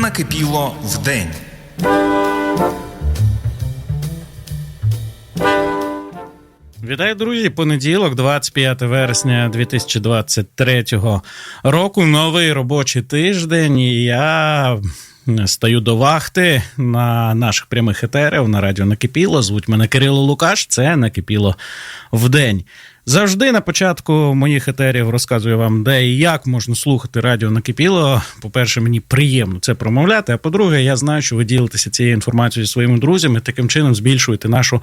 накипіло вдень. Вітаю, друзі! Понеділок, 25 вересня 2023 року. Новий робочий тиждень. І я стою до вахти на наших прямих етерів на радіо Накипіло. Звуть мене Кирило Лукаш. Це накипіло в день. Завжди на початку моїх етерів розказую вам, де і як можна слухати радіо Накипіло. По-перше, мені приємно це промовляти. А по-друге, я знаю, що ви ділитеся цією інформацією зі своїми друзями, таким чином збільшуєте нашу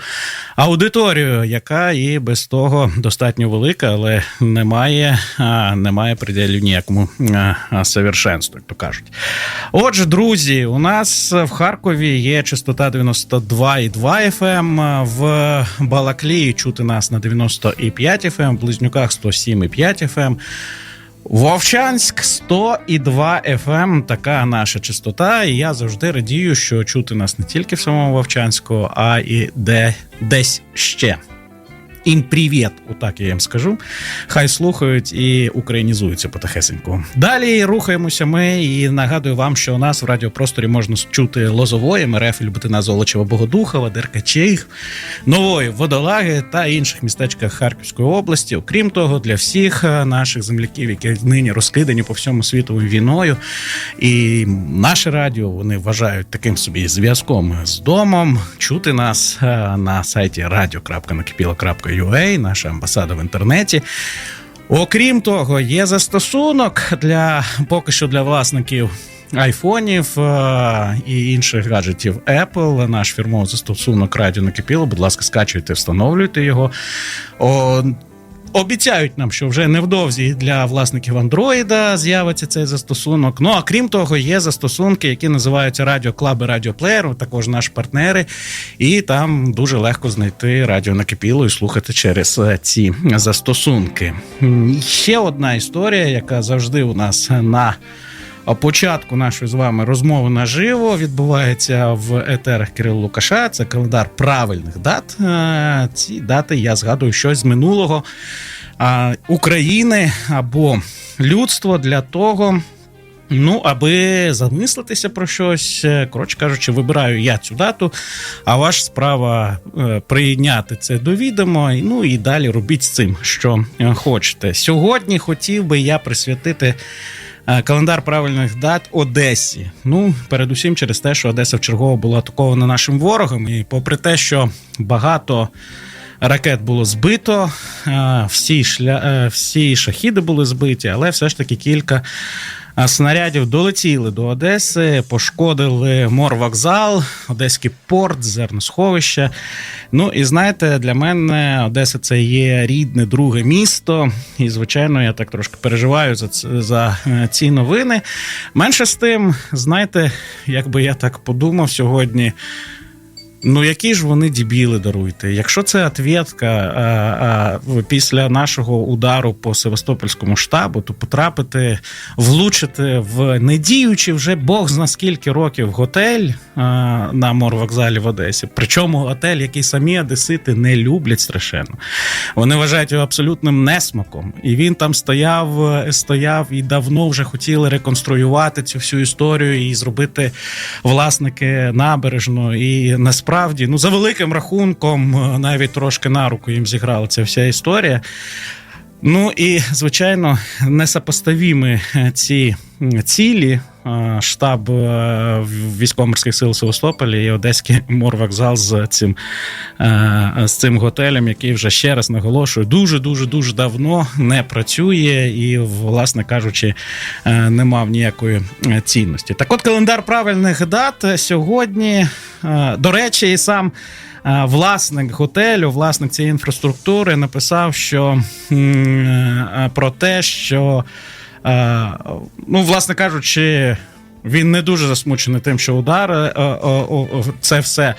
аудиторію, яка і без того достатньо велика, але немає, а, немає приділів ніякому совершенству, як то кажуть. Отже, друзі, у нас в Харкові є частота 92,2 FM, в Балаклії чути нас на 95 FM, в Близнюках 107,5 FM. Вовчанськ 102 FM, така наша частота. І я завжди радію, що чути нас не тільки в самому Вовчанську, а і де десь ще. Ім привіт, отак я їм скажу. Хай слухають і українізуються потихесеньку. Далі рухаємося ми і нагадую вам, що у нас в радіопросторі можна чути Лозової, Мереф, Люботина, Золочева, Богодухова, Деркачей, Нової, Водолаги та інших містечках Харківської області. Окрім того, для всіх е, наших земляків, які нині розкидані по всьому світу війною, і наше радіо вони вважають таким собі зв'язком з домом. Чути нас е, на сайті radio.nakipilo.ua, наша амбасада в інтернеті. Окрім того, є застосунок для поки що для власників айфонів е, і інших гаджетів Apple. Наш фірмовий застосунок Радіо Накипіло. Будь ласка, скачуйте, встановлюйте його. О, Обіцяють нам, що вже невдовзі для власників Андроїда з'явиться цей застосунок. Ну а крім того, є застосунки, які називаються Радіо Клаби Радіоплеєр, також наші партнери, і там дуже легко знайти радіо накипіло і слухати через е, ці застосунки. Ще одна історія, яка завжди у нас на початку нашої з вами розмови наживо відбувається в етерах Кирила Лукаша. Це календар правильних дат. Е, Ці дати я згадую щось з минулого України або людство для того. Ну, аби замислитися про щось, Е, коротше кажучи, вибираю я цю дату, а ваша справа е, прийняти це до відома, ну і далі робіть з цим, що хочете. Сьогодні хотів би я присвятити календар правильних дат Одесі. Ну, передусім через те, що Одеса вчергово була атакована нашим ворогом, і попри те, що багато. Ракет було збито, е, всі шля... е, всі шахіди були збиті, але все ж таки кілька е, снарядів долетіли до Одеси, пошкодили морвокзал, Одеський порт, зерносховище. Ну і знаєте, для мене Одеса це є рідне друге місто. І, звичайно, я так трошки переживаю за, за е, ці новини. Менше з тим, знаєте, якби я так подумав сьогодні. Ну, які ж вони дебіли даруйте. Якщо це ответка після нашого удару по Севастопольському штабу, то потрапити, влучити в недіючий вже Бог зна скільки років готель а, на морвокзалі в Одесі. Причому готель, який самі одесити не люблять страшенно. Вони вважають його абсолютним несмаком. І він там стояв, стояв і давно вже хотіли реконструювати цю всю історію і зробити власники набережну. І насправді, ну за великим рахунком, е, навіть трошки на руку їм зіграла ця вся історія. Ну і звичайно, несопоставімі е, ці цілі. е, Штаб е, військово-морських сил Севастополя і Одеський морвокзал з цим, з цим готелем, який вже ще раз наголошую, дуже дуже дуже давно не працює і, власне кажучи, не мав ніякої цінності. Так, от календар правильних дат сьогодні. До речі, і сам власник готелю, власник цієї інфраструктури написав, що е, про те, що, е, ну, власне кажучи, він не дуже засмучений тим, що удар е, це все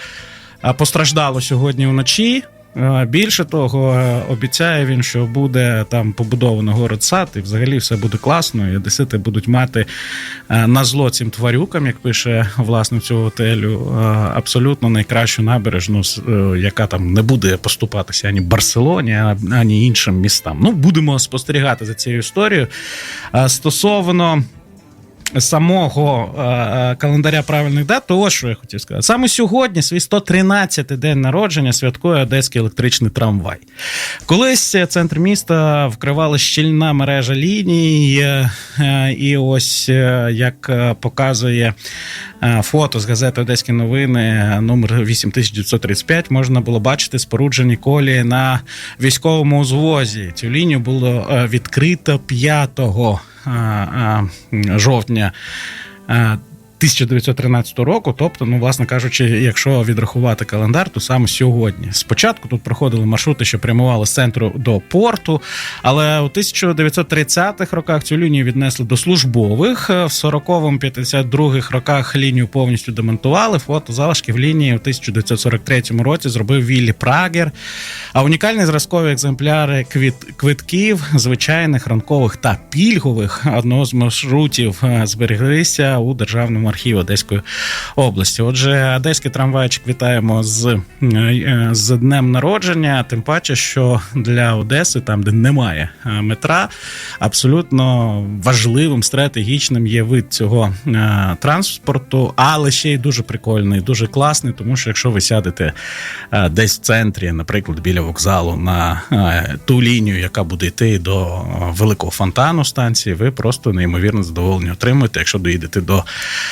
постраждало сьогодні вночі. Е, Більше того, е, обіцяє він, що буде там побудовано город сад, і взагалі все буде класно. І одесити будуть мати е, на зло цим тварюкам, як пише власник цього готелю, абсолютно найкращу набережну, яка там не буде поступатися ані Барселоні, ані іншим містам. Ну, будемо спостерігати за цією історією. Стосовно самого е, е, календаря правильних дат, то ось що я хотів сказати. Саме сьогодні, свій 113-й день народження, святкує одеський електричний трамвай. Колись центр міста вкривала щільна мережа ліній, е, е, і ось е, як е, показує е, фото з газети Одеські новини, е, номер 8935, можна було бачити споруджені колії на військовому узвозі. Цю лінію було е, відкрито 5 е, е, жовтня. Е, 1913 року, тобто, ну, власне кажучи, якщо відрахувати календар, то саме сьогодні. Спочатку тут проходили маршрути, що прямували з центру до порту, але у 1930-х роках цю лінію віднесли до службових. В 40-52 роках лінію повністю демонтували. Фото залишків лінії у 1943 році зробив Віллі Прагер. А унікальні зразкові екземпляри квіт, квитків, звичайних ранкових та пільгових одного з маршрутів е, збереглися у державному архіві Одеської області. Отже, одеський трамвайчик вітаємо з, е, е, з днем народження. Тим паче, що для Одеси, там де немає е, метра, абсолютно важливим стратегічним є вид цього транспорту, але ще й дуже прикольний, дуже класний, тому що якщо ви сядете десь в центрі, наприклад, біля вокзалу на ту лінію, яка буде йти до великого фонтану станції, ви просто неймовірно задоволення отримуєте, якщо доїдете до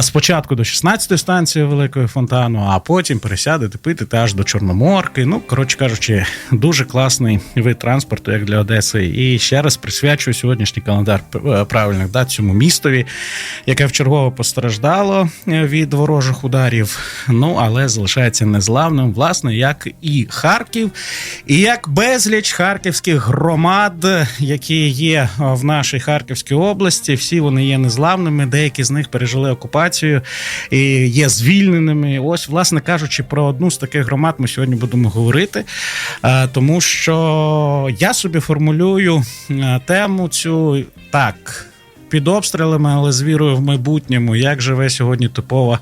спочатку до 16-ї станції великого фонтану, а потім пересядете пити аж до Чорноморки. Ну, коротше кажучи, дуже класний вид транспорту, як для Одеси. І ще раз присвячую сьогоднішній календар е, правильних дат цьому містові, яке вчергово постраждало е, від ворожих ударів. Ну але залишається незламним, власне, як і Харків, і як безліч харківських громад, які є е, в нашій Харківській області. Всі вони є незламними. Деякі з них пережили окупацію і є звільненими. Ось, власне кажучи, про одну з таких громад ми сьогодні будемо говорити, е, тому що я собі формулюю е, тему цю так. Під обстрілами, але з вірою в майбутньому, як живе сьогодні типова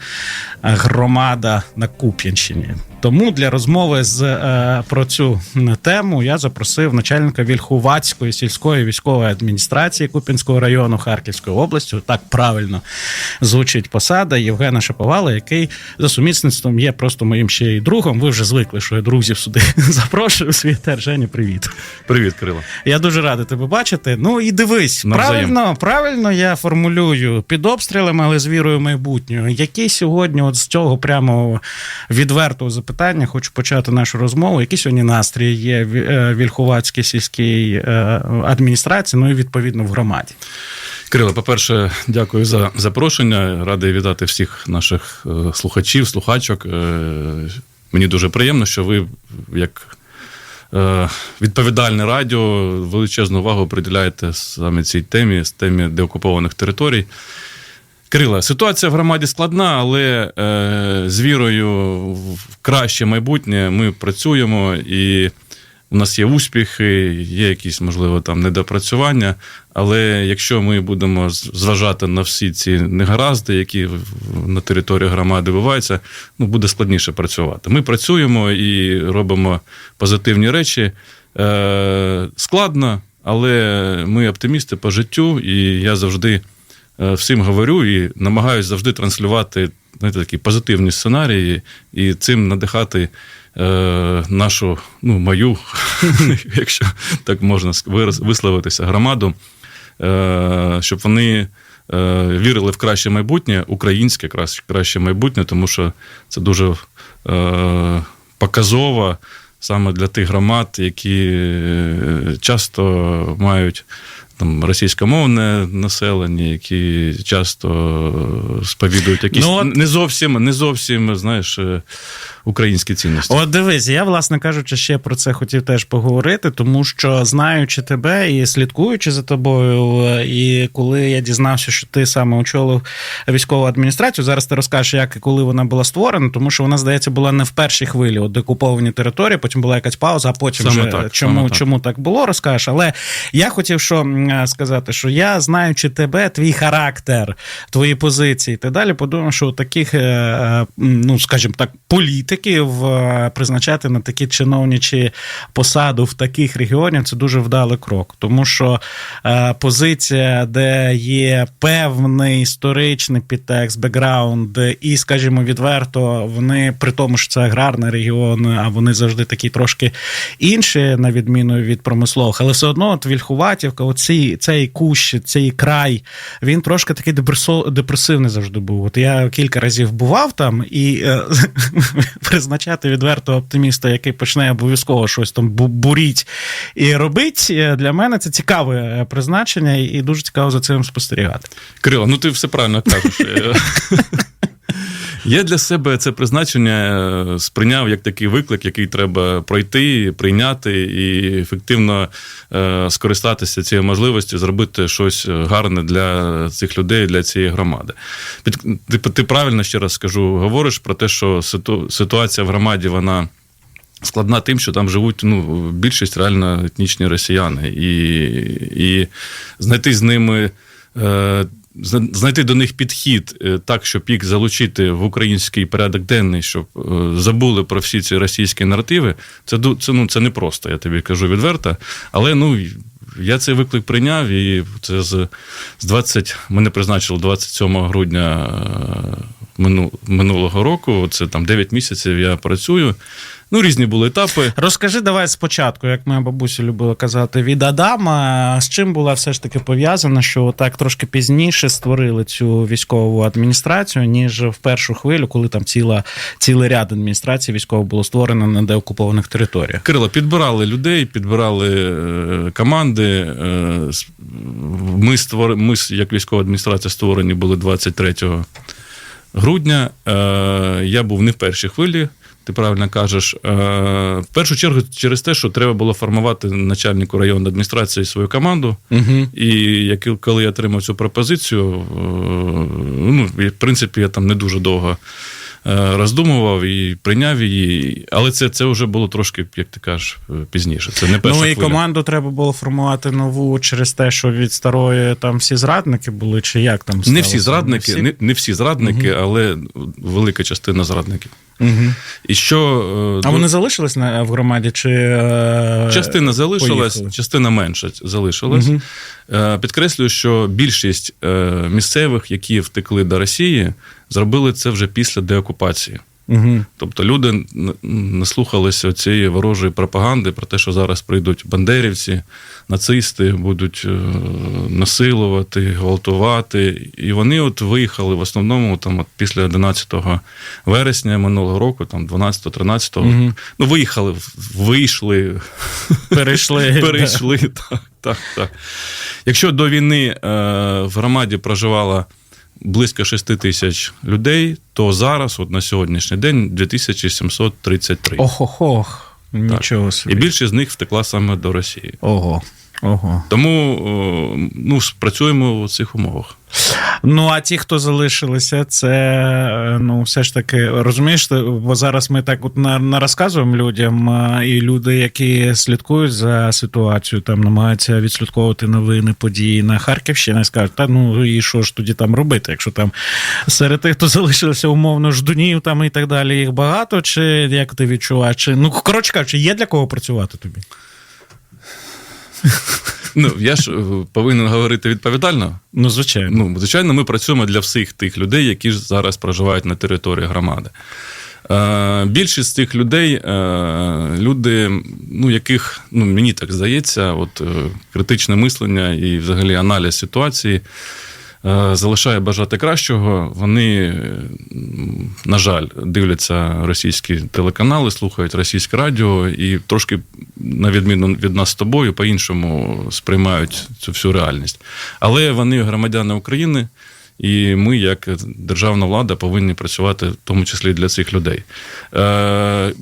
громада на Куп'янщині. Тому для розмови з е, про цю тему я запросив начальника Вільхувацької сільської військової адміністрації Куп'янського району Харківської області. Так правильно звучить посада Євгена Шаповала, який за сумісництвом є просто моїм ще й другом. Ви вже звикли, що я друзів сюди запрошую. Світер Женя, привіт. Привіт, Кирило. Я дуже радий тебе бачити. Ну і дивись, Навзаєм. правильно, правильно я формулюю під обстрілами, але з вірою в майбутнє. Який сьогодні, от з цього прямо відвертого запитання, хочу почати нашу розмову. Який сьогодні настрій є в е, Вільховацькій сільській е, адміністрації, ну і відповідно в громаді. Кирило, по-перше, дякую за запрошення. Радий вітати всіх наших е, слухачів, слухачок. Мені дуже приємно, що ви, як відповідальне радіо, величезну увагу приділяєте саме цій темі, з темі деокупованих територій. Кирила, ситуація в громаді складна, але е, з вірою в краще майбутнє ми працюємо і у нас є успіхи, є якісь, можливо, там недопрацювання. Але якщо ми будемо зважати на всі ці негаразди, які на території громади буваються, ну буде складніше працювати. Ми працюємо і робимо позитивні речі. Е, складно, але ми оптимісти по життю, і я завжди всім говорю і намагаюся завжди транслювати знаєте, такі позитивні сценарії і цим надихати е, нашу, ну, мою, якщо так можна висловитися, громаду, е, щоб вони е, вірили в краще майбутнє, українське краще, краще майбутнє, тому що це дуже е, показово саме для тих громад, які е, часто мають там російськомовне населення, які часто сповідують якісь Ну, от- не зовсім, не зовсім, знаєш, е, українські цінності. От дивись, я, власне кажучи, ще про це хотів теж поговорити, тому що знаючи тебе і слідкуючи за тобою, е, і коли я дізнався, що ти саме очолив військову адміністрацію, зараз ти розкажеш, як і коли вона була створена, тому що вона, здається, була не в першій хвилі от декуповані території, потім була якась пауза, а потім Саме вже так, чому, саме так. чому так було, розкажеш. Але я хотів, що сказати, що я знаючи тебе, твій характер, твої позиції і так далі, подумав, що таких, е, е, ну скажімо так, політиків е, призначати на такі чиновничі посаду в таких регіонах це дуже вдалий крок, тому що е, позиція, де є певний історичний підтекст, бекграунд, і, скажімо, відверто, вони при тому, що це аграрний регіон, а вони завжди такі трошки інші, на відміну від промислових, але все одно от Вільхуватівка, оці, цей кущ, цей край, він трошки такий депресо- депресивний завжди був. От я кілька разів бував там і е, призначати відвертого оптиміста, який почне обов'язково щось там буріть і робить. е, Для мене це цікаве е, призначення, і- і дуже цікаво за цим спостерігати. Кирило, ну ти все правильно кажеш. Е, Я для себе це призначення е, сприйняв як такий виклик, який треба пройти, прийняти і ефективно е, скористатися цією можливістю, зробити щось гарне для цих людей, для цієї громади. Ти, правильно ще раз скажу, говориш про те, що ситуація в громаді вона. Складна тим, що там живуть ну, більшість реально етнічні росіяни, і, і знайти з ними, е, знайти до них підхід е, так, щоб їх залучити в український порядок денний, щоб е, забули про всі ці російські наративи, це, це, ну, це непросто, я тобі кажу відверто. Але ну, я цей виклик прийняв, і це з, з 20, мене призначили 27 грудня е, минулого року. Це там 9 місяців я працюю. Ну, різні були етапи. Розкажи давай спочатку, як моя бабуся любила казати, від Адама, з чим була все ж таки пов'язана, що так трошки пізніше створили цю військову адміністрацію, ніж в першу хвилю, коли там ціла, цілий ряд адміністрацій військово було створено на деокупованих територіях. Кирило, підбирали людей, підбирали е, команди. Е, ми, створ... ми, як військова адміністрація, створені були 23 грудня. Е, я був не в першій хвилі. Ти правильно кажеш. Е, В першу чергу через те, що треба було формувати начальнику районної адміністрації свою команду. Угу. І як, коли я отримав цю пропозицію, е, ну, в принципі, я там не дуже довго е, роздумував і прийняв її. Але це, це вже було трошки, як ти кажеш, пізніше. Це не перша Ну і хвиля. команду треба було формувати нову через те, що від старої там всі зрадники були, чи як там Не всі зрадники, всі? не, не всі зрадники, але велика частина зрадників. Мгм. І що е, А ну, вони залишились на, в громаді? Чи е, частина залишилась, поїхали? частина менша залишилась. Е, Підкреслюю, що більшість місцевих, які втекли до Росії, зробили це вже після деокупації. Угу. Тобто люди н- наслухалися цієї ворожої пропаганди про те, що зараз прийдуть бандерівці, нацисти будуть е, насилувати, гвалтувати. І вони от виїхали в основному там от після 11 вересня минулого року, там 12-13, Мгм. ну виїхали, вийшли, Перейшли. перейшли. Так, так, так. Якщо до війни е, в громаді проживало близько 6 тисяч людей, то зараз, от на сьогоднішній день, 2733. Ох-ох-ох. Нічого собі. І більшість з них втекла саме до Росії. Ого. Ого. Тому ну, працюємо в цих умовах. Ну, а ті, хто залишилися, це е, ну, все ж таки, розумієш, бо зараз ми так от на, розказуємо людям, і люди, які слідкують за ситуацією, там намагаються відслідковувати новини, події на Харківщині, скажуть, та ну і що ж тоді там робити, якщо там серед тих, хто залишилися умовно ждунів там і так далі, їх багато, чи як ти відчуваєш? Чи, ну, коротше кажучи, є для кого працювати тобі? Ну, я ж е, повинен говорити відповідально. Ну, звичайно. Ну, звичайно, ми працюємо для всіх тих людей, які ж зараз проживають на території громади. Е, більшість з цих людей е, люди, ну, яких, ну, мені так здається, от, критичне мислення і взагалі аналіз ситуації залишає бажати кращого. Вони, на жаль, дивляться російські телеканали, слухають російське радіо і трошки, на відміну від нас з тобою, по-іншому сприймають цю всю реальність. Але вони громадяни України. І ми, як державна влада, повинні працювати в тому числі для цих людей. Е,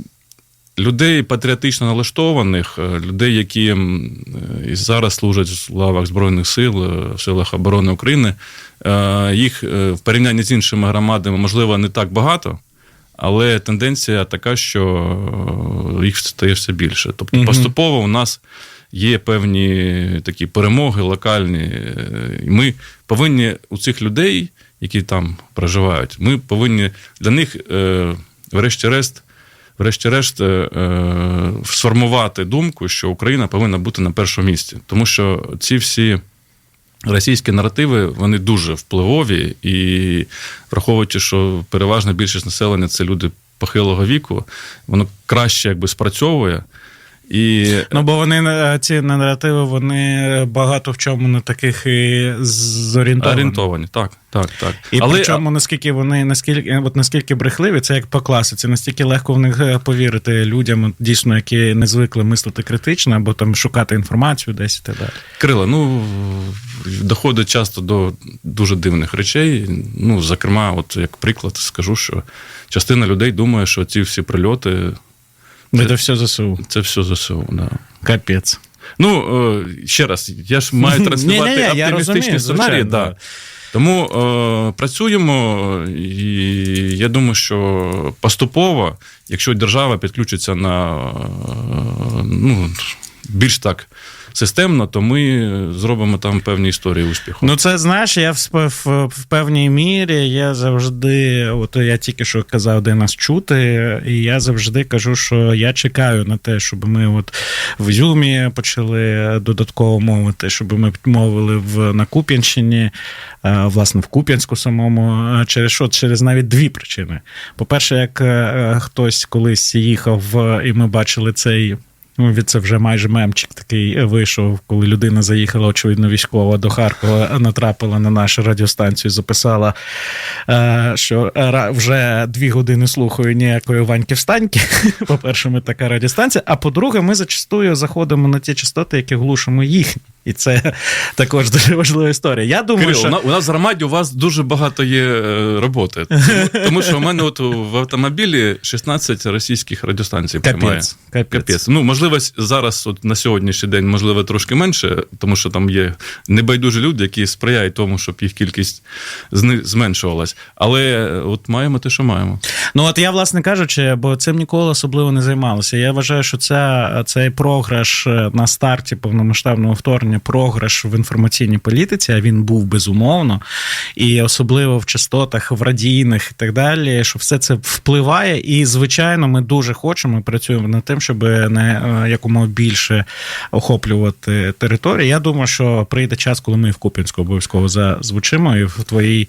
людей патріотично налаштованих, е, людей, які і зараз служать в лавах Збройних сил, е, в силах оборони України, е, їх в порівнянні з іншими громадами, можливо, не так багато. Але тенденція така, що е, їх стає все більше. Тобто, Мгм. поступово у нас є певні такі перемоги локальні. е, І ми повинні у цих людей, які там проживають, ми повинні для них, е, врешті-решт, врешті-решт, е, е, сформувати думку, що Україна повинна бути на першому місці. Тому що ці всі російські наративи вони дуже впливові, і враховуючи, що переважна більшість населення це люди похилого віку, воно краще якби спрацьовує. І Ну, бо вони е, ці наративи, вони багато в чому не таких і зорієнтовані. орієнтовані. Так, так, так. І Але причому наскільки вони наскільки от наскільки брехливі, це як по класиці, настільки легко в них е, повірити людям, дійсно, які не звикли мислити критично або там шукати інформацію десь і так далі. Крила, ну доходить часто до дуже дивних речей. Ну, зокрема, от як приклад, скажу, що частина людей думає, що ці всі прильоти Це, це все ЗСУ. це все ЗСУ. Да. Капець. Ну, е, ще раз, я ж маю транслювати оптимістичні сценарії. Да. да. Тому е, працюємо, і я думаю, що поступово, якщо держава підключиться на е, ну, більш так системно, то ми зробимо там певні історії успіху. Ну, це знаєш, я в, в, в певній мірі я завжди, от я тільки що казав, де нас чути, і я завжди кажу, що я чекаю на те, щоб ми от в Ізюмі почали додатково мовити, щоб ми мовили в на Куп'янщині, е, власне, в Куп'янську самому. Е, Через що? Через навіть дві причини. По-перше, як е, хтось колись їхав і ми бачили цей. Ну, від це вже майже мемчик такий вийшов, коли людина заїхала, очевидно, військова до Харкова, натрапила на нашу радіостанцію, записала, е, що вже дві години слухаю ніякої Ваньки встаньки. По-перше, ми така радіостанція. А по-друге, ми зачастую заходимо на ті частоти, які глушимо їхні. І це також дуже важлива історія. Я думаю, Кирил, що... у нас в громаді у вас дуже багато є е, роботи. Тому, тому що у мене от в автомобілі 16 російських радіостанцій приймає. Капець, капець. Ну, можливо, зараз, от на сьогоднішній день, можливо, трошки менше, тому що там є небайдужі люди, які сприяють тому, щоб їх кількість зменшувалась. Але е, от маємо те, що маємо. Ну от я, власне кажучи, бо цим ніколи особливо не займалося. Я вважаю, що ця, цей програш е, на старті повномасштабного вторгнення, програш в інформаційній політиці, а він був безумовно, і особливо в частотах, в радійних і так далі, що все це впливає. І, звичайно, ми дуже хочемо працюємо над тим, щоб не е, якомога більше охоплювати території. Я думаю, що прийде час, коли ми в Куп'янську обов'язково зазвучимо, і в твоїй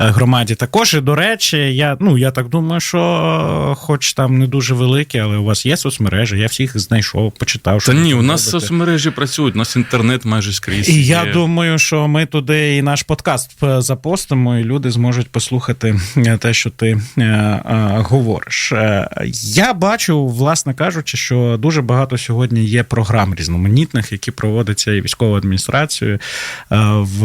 е, громаді також. І до речі, я ну я так думаю, що хоч там не дуже великі, але у вас є соцмережі, я всіх знайшов, почитав. Та ви ні, у нас робите. соцмережі працюють, у нас інтернет майже скрізь. І я є. думаю, що ми туди і наш подкаст е, запостимо, і люди зможуть послухати е, те, що ти е, е, говориш. Е, Я бачу, власне кажучи, що дуже багато сьогодні є програм різноманітних, які проводяться і військовою адміністрацією е, в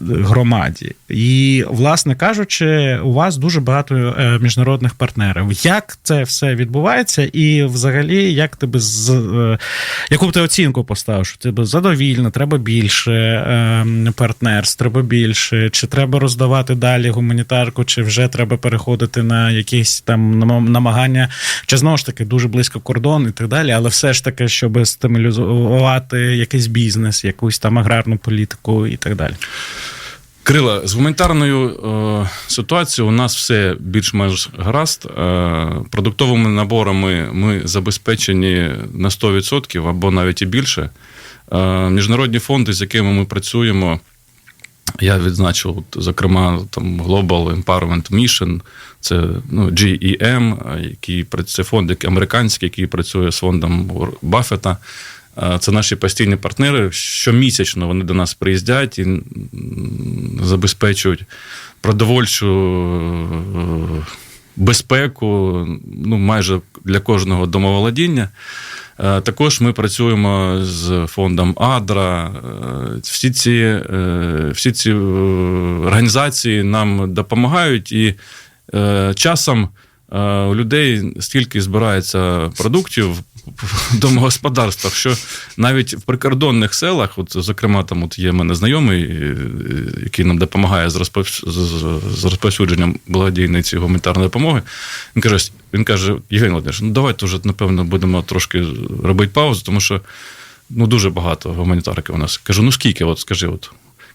громаді. І, власне кажучи, у вас дуже багато е, міжнародних партнерів. Як це все відбувається, і взагалі, як тебе з е, яку б ти оцінку поставив? Що тебе задовільно, треба більше е, партнерств, треба більше, чи треба роздавати далі гуманітарку, чи вже треба переходити на якісь там нам- намагання, чи знову ж таки дуже близько кордон і так далі, але все ж таки, щоб стимулювати якийсь бізнес, якусь там аграрну політику і так далі. Крила, з гуманітарною е, ситуацією у нас все більш-менш гаразд. Е, продуктовими наборами ми забезпечені на 100% або навіть і більше. Е, міжнародні фонди, з якими ми працюємо, я відзначив, от, зокрема, там Global Empowerment Mission, це ну, GEM, е, який це фонд американський, який працює з фондом Баффета. Е, Це наші постійні партнери. Щомісячно вони до нас приїздять і забезпечують продовольчу безпеку ну, майже для кожного домоволодіння. Е, Також ми працюємо з фондом Адра. Е, Всі ці, е, всі ці організації нам допомагають, і часом у людей стільки збирається продуктів домогосподарствах, що навіть в прикордонних селах, от, зокрема, там от є в мене знайомий, е, який нам допомагає з, розпов... з- з- з розповсюдженням благодійної цієї гуманітарної допомоги. Він каже, він каже: Євгеній Володимирович, ну давайте вже, напевно, будемо трошки робити паузу, тому що ну дуже багато гуманітарки у нас. Кажу, ну скільки? От скажи, от.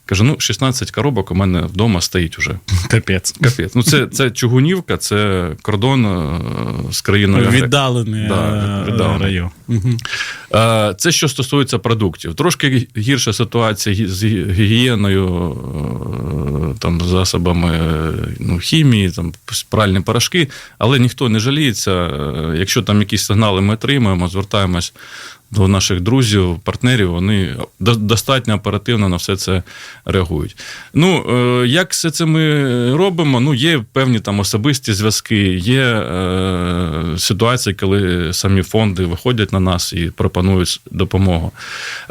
Кажу, ну 16 коробок у мене вдома стоїть уже. Капець. Капець. Ну, це, це Чугунівка, це кордон е, з країною. Віддалений Да, е, віддалений. район. Е, Це що стосується продуктів. Трошки гірша ситуація з гігієною, е, там, засобами е, ну, хімії, там, пральні порошки, але ніхто не жаліється. Якщо там якісь сигнали ми отримаємо, звертаємось до наших друзів, партнерів, вони достатньо оперативно на все це реагують. Ну, як все це ми робимо? Ну, є певні там особисті зв'язки, є е, ситуації, коли самі фонди виходять на нас і пропонують допомогу.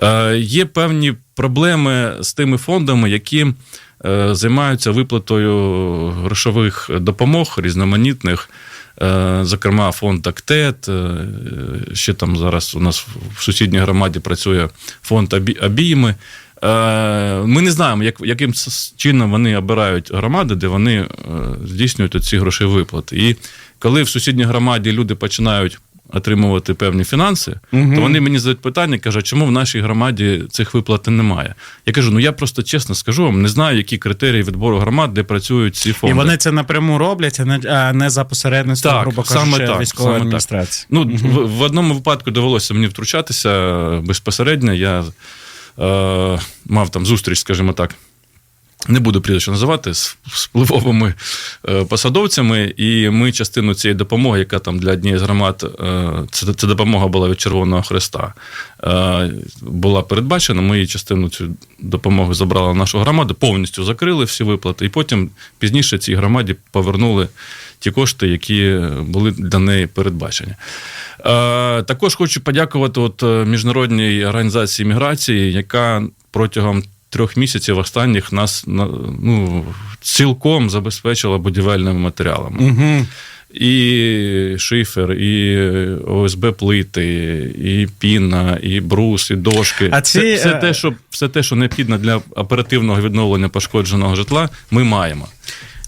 Е, є певні проблеми з тими фондами, які е, займаються виплатою грошових допомог різноманітних. Е, Зокрема, фонд Актет. е, Ще там зараз у нас в сусідній громаді працює фонд «Абі- Абійми. Е, Ми не знаємо, як, яким чином вони обирають громади, де вони здійснюють ці грошові виплати. І коли в сусідній громаді люди починають отримувати певні фінанси, Мгм. то вони мені задають питання, кажуть, чому в нашій громаді цих виплат немає. Я кажу, ну я просто чесно скажу вам, не знаю, які критерії відбору громад, де працюють ці фонди. І вони це напряму роблять, а не, а не за посередництвом, Так, грубо кажучи, так, військової саме так. адміністрації. Ну, в, в одному випадку довелося мені втручатися безпосередньо. Я е, мав там зустріч, скажімо так. Не буду прізвище називати з впливовими е, посадовцями, і ми частину цієї допомоги, яка там для однієї з громад, е, це, допомога була від Червоного Хреста, е, була передбачена. Ми її частину цю допомогу забрали в нашу громаду, повністю закрили всі виплати, і потім пізніше цій громаді повернули ті кошти, які були для неї передбачені. Також хочу подякувати от міжнародній організації міграції, яка протягом трьох місяців останніх нас ну, цілком забезпечила будівельними матеріалами. Угу. І шифер, і ОСБ плити, і піна, і брус, і дошки. А ці, все, все, те, що, все те, що необхідно для оперативного відновлення пошкодженого житла, ми маємо.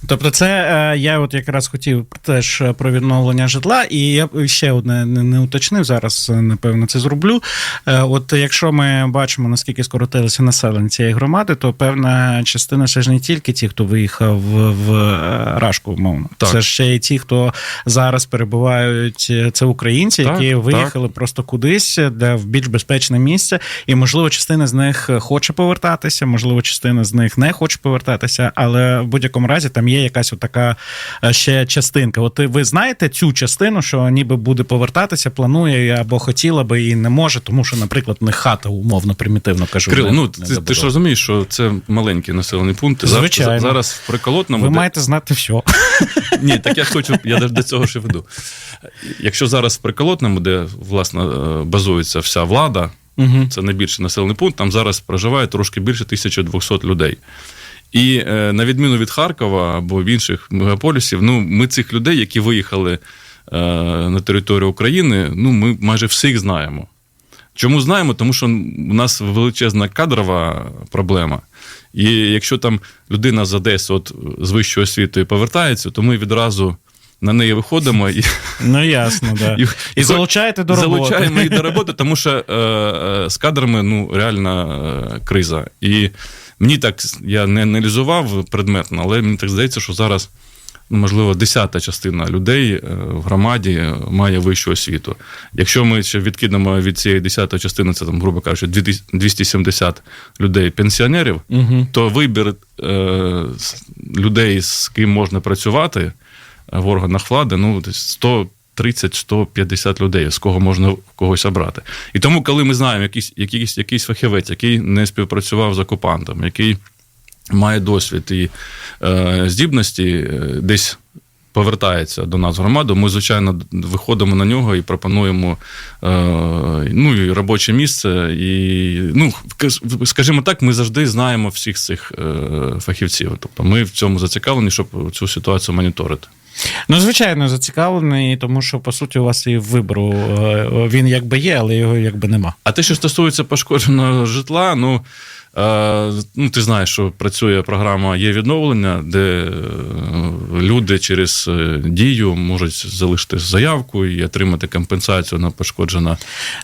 Тобто, це е, я от якраз хотів теж е, про відновлення житла, і я ще одне не, не уточнив зараз, е, напевно, це зроблю. Е, От якщо ми бачимо, наскільки скоротилося населення цієї громади, то певна частина це ж не тільки ті, хто виїхав в, в Рашку, умовно. Так. Це ще й ті, хто зараз перебувають. Це українці, Так, які так. виїхали просто кудись для в більш безпечне місце, і можливо, частина з них хоче повертатися, можливо, частина з них не хоче повертатися, але в будь-якому разі там є якась така ще частинка. От ви знаєте цю частину, що ніби буде повертатися, планує або хотіла би і не може, тому що, наприклад, них хата умовно примітивно кажу. Крило, не- ну не ти, ти ж розумієш, що це маленький населений пункт. Звичайно. Зараз в приколотному. Ви де- маєте знати все. Ні, так я хочу, я до- цього ще веду. Якщо зараз в приколотному, де власне е, базується вся влада, Угу. це найбільший населений пункт, там зараз проживає трошки більше 1200 людей. І е, на відміну від Харкова або в інших мегаполісів, ну ми цих людей, які виїхали е, на територію України, ну ми майже всіх знаємо. Чому знаємо? Тому що у нас величезна кадрова проблема. І якщо там людина з Одеси от, з вищою освітою повертається, то ми відразу на неї виходимо і, Ну ясно, да. і, І залучаєте до роботи. залучаємо їх до роботи, тому що е, е, з кадрами ну, реальна е, криза. І Мені так я не аналізував предметно, але мені так здається, що зараз. Ну, можливо, десята частина людей е, в громаді має вищу освіту. Якщо ми ще відкинемо від цієї десятої частини, це там, грубо кажучи, 270 людей пенсіонерів, угу. то вибір е, людей, з ким можна працювати е, в органах влади, ну 100 30-150 людей, з кого можна когось обрати. І тому, коли ми знаємо якийсь якийсь, якийсь фахівець, який не співпрацював з окупантом, який має досвід і е, здібності, е, десь. Повертається до нас в громаду, ми, звичайно, виходимо на нього і пропонуємо е, ну, і робоче місце. І, ну, Скажімо так, ми завжди знаємо всіх цих е, фахівців. Тобто ми в цьому зацікавлені, щоб цю ситуацію моніторити. Ну, звичайно, зацікавлений, тому що по суті у вас і вибору е, він якби є, але його якби нема. А те, що стосується пошкодженого житла, ну. Е, Ну, ти знаєш, що працює програма є відновлення, де е, люди через е, дію можуть залишити заявку і отримати компенсацію на пошкоджене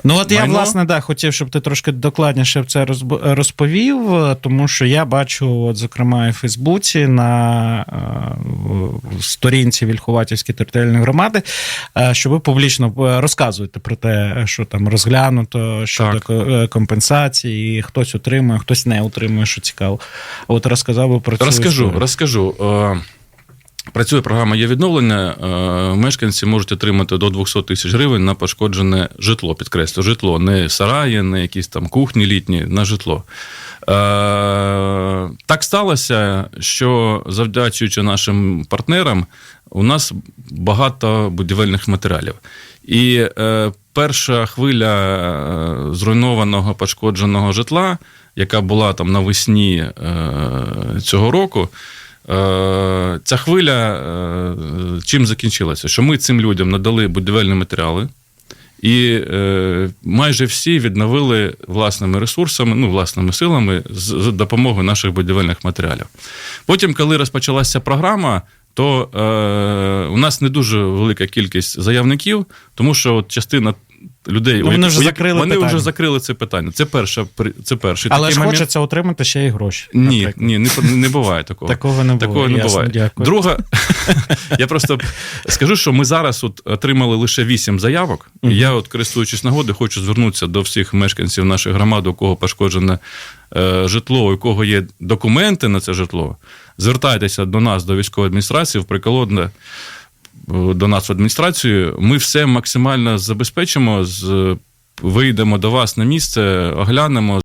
Ну, от я, власне, да, хотів, щоб ти трошки докладніше це розповів, тому що я бачу, от, зокрема, і в Фейсбуці на сторінці Вільховатівської територіальної громади, що ви публічно розказуєте про те, що там розглянуто щодо компенсації, хтось отримує, хтось не отримує, що цікаво. От розказав би про цю Розкажу, історію. розкажу. Е, Працює програма є відновлення. Е, Мешканці можуть отримати до 200 тисяч гривень на пошкоджене житло. Підкреслю, житло, не сараї, не якісь там кухні літні, на житло. Е, Так сталося, що завдячуючи нашим партнерам, у нас багато будівельних матеріалів. І перша хвиля е, зруйнованого пошкодженого житла, яка була там навесні е, цього року. Е, Ця хвиля чим закінчилася? Що ми цим людям надали будівельні матеріали, і майже всі відновили власними ресурсами, ну, власними силами з допомогою наших будівельних матеріалів. Потім, коли розпочалася програма, то е, у нас не дуже велика кількість заявників, тому що от частина людей Ну, вони вже яких- закрили вони питання. вже закрили це питання. Це перша при- це перший Але такий ж момент. хочеться отримати ще й гроші. Ні, ні, не, не буває такого. Такого не Такого було. не Ясно, буває. Дякую. Друга, я просто скажу, що ми зараз от отримали лише вісім заявок. І Мгм. я, от користуючись нагодою, хочу звернутися до всіх мешканців нашої громади, у кого пошкоджене е, житло, у кого є документи на це житло. Звертайтеся до нас, до військової адміністрації, в приколодне до нас в адміністрацію. Ми все максимально забезпечимо. Вийдемо до вас на місце, оглянемо.